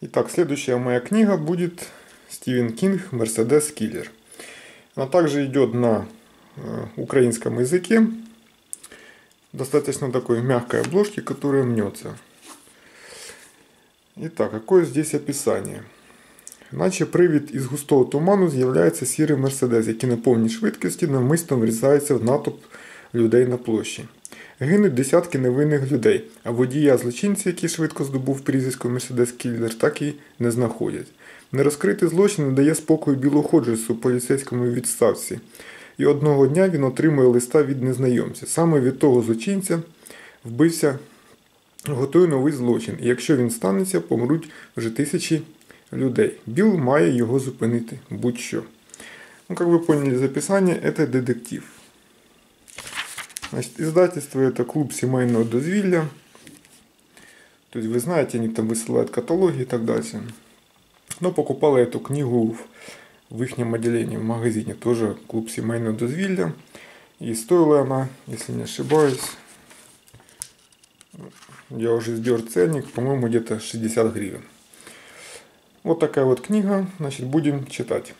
Итак, следующая моя книга будет Стивен Кинг «Мерседес Киллер». Она также идет на э, украинском языке. Достаточно такой мягкой обложки, которая мнется. Итак, какое здесь описание? Наче привід із густого туману з'являється сірий мерседес, який на повній швидкості навмисно врізається в натовп людей на площі. Гинуть десятки невинних людей, а водія злочинці, який швидко здобув прізвисько Мерседес Кіллер, так і не знаходять. Нерозкритий злочин не дає спокою білоходжусу поліцейському відставці. І одного дня він отримує листа від незнайомця. Саме від того злочинця вбився, готує новий злочин. І якщо він станеться, помруть вже тисячі людей. Білл має його зупинити будь-що. Ну, как вы поняли из описания, это детектив. Значит, издательство это клуб семейного дозвілля. То есть вы знаете, они там высылают каталоги и так дальше. Но покупала эту книгу в, в их отделении, в магазине. Тоже клуб семейного дозвілля. И стоила она, если не ошибаюсь, я уже сдер ценник, по-моему, где-то 60 гривен. Вот такая вот книга, значит, будем читать.